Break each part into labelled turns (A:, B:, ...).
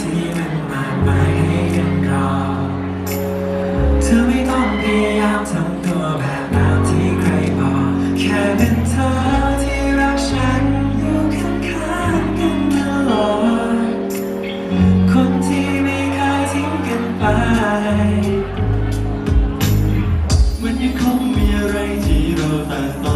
A: ที่มันมากมยให้กันรอเธอไม่ต้องพยายามทำตัวแบบตามที่ใครบอกแค่เป็นเธอที่รักฉันอยู่ข้างๆกันตลอดคนที่ไม่เคยทิ้งกันไป
B: มันยังคงมีอะไรที่เราต่าง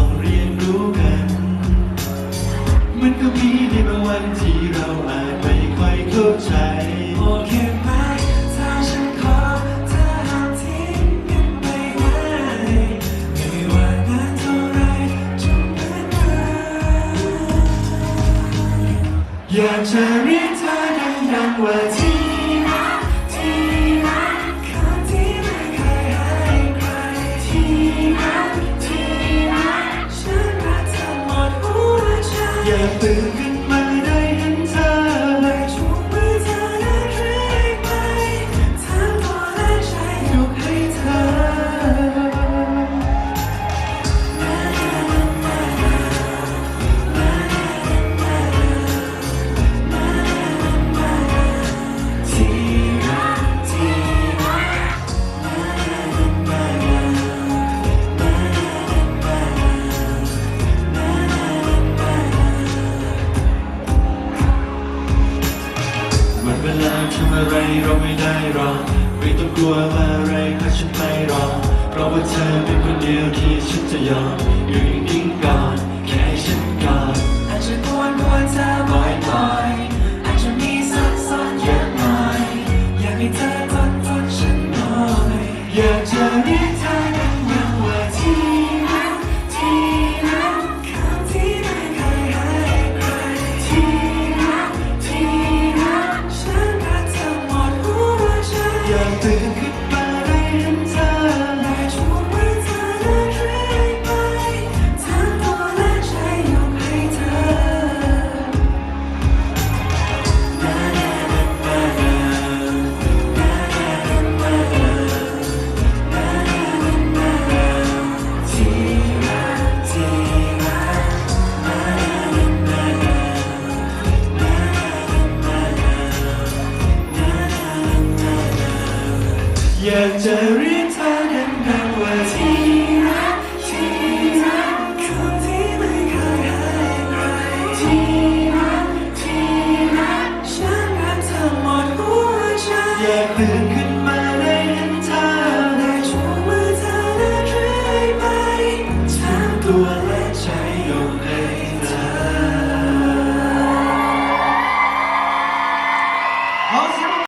B: อยากจะเรียกเธอได้ยังว่าที่
A: รักที่รักคที่ไม่เคยให้ใครที่รัที่รัฉันรักเธอหมดหัวใจอย่า
B: ตื่น เวลาทำอะไรเราไม่ได้รอไม่ต้องกลัวว่าอะไรเพราะฉันไม่รอเพราะว่าเธอเป็นคนเดียวที่ฉันจะยอมอยู่นิ่งๆก่อนแค่ให้ฉันก่อน
A: อาจจะกวนกวนเธอบ่อยๆอาจจะมีซับซ้อนเยอะหน่อยอยากให้เธอทนทนฉันหน่อย
B: อยากจะเรียกเธอ อย